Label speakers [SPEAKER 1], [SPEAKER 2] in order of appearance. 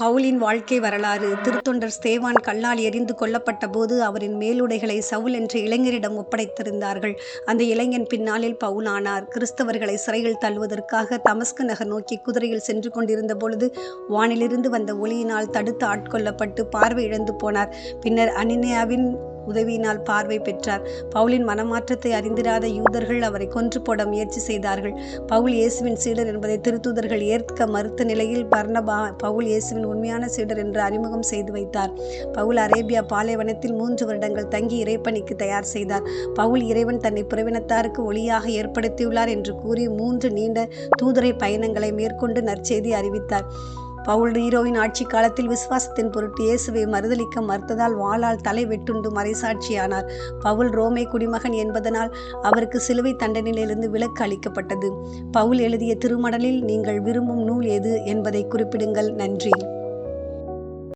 [SPEAKER 1] பவுலின் வாழ்க்கை வரலாறு திருத்தொண்டர் ஸ்தேவான் கல்லால் எறிந்து கொல்லப்பட்ட போது அவரின் மேலுடைகளை சவுல் என்ற இளைஞரிடம் ஒப்படைத்திருந்தார்கள். அந்த இளைஞன் பின்னாளில் பவுலானார். கிறிஸ்தவர்களை சிறையில் தள்ளுவதற்காக தமஸ்கு நகர் நோக்கி குதிரையில் சென்று கொண்டிருந்த பொழுது வானிலிருந்து வந்த ஒளியினால் தடுத்து ஆட்கொள்ளப்பட்டு பார்வை இழந்து போனார். பின்னர் அனினியாவின் உதவியினால் பார்வை பெற்றார். பவுலின் மனமாற்றத்தை அறிந்திராத யூதர்கள் அவரை கொன்று போட முயற்சி செய்தார்கள். பவுல் இயேசுவின் சீடர் என்பதை திருத்தூதர்கள் ஏற்க மறுத்த நிலையில் பர்ணபா பவுல் இயேசுவின் உண்மையான சீடர் என்று அறிமுகம் செய்து வைத்தார். பவுல் அரேபியா பாலைவனத்தில் மூன்று வருடங்கள் தங்கி இறைப்பணிக்கு தயார் செய்தார். பவுல் இறைவன் தன்னை புறவினத்தாருக்கு ஒளியாக ஏற்படுத்தியுள்ளார் என்று கூறி மூன்று நீண்ட தூதரை பயணங்களை மேற்கொண்டு நற்செய்தி அறிவித்தார். பவுல் ஹீரோவின் ஆட்சி காலத்தில் விசுவாசத்தின் பொருட்டு இயேசுவை மறுதளிக்க மறுத்ததால் வாளால் தலை வெட்டுண்டு மறைசாட்சியானார். பவுல் ரோமை குடிமகன் என்பதனால் அவருக்கு சிலுவை தண்டனையிலிருந்து விலக்கு அளிக்கப்பட்டது. பவுல் எழுதிய திருமடலில் நீங்கள் விரும்பும் நூல் எது என்பதை குறிப்பிடுங்கள். நன்றி.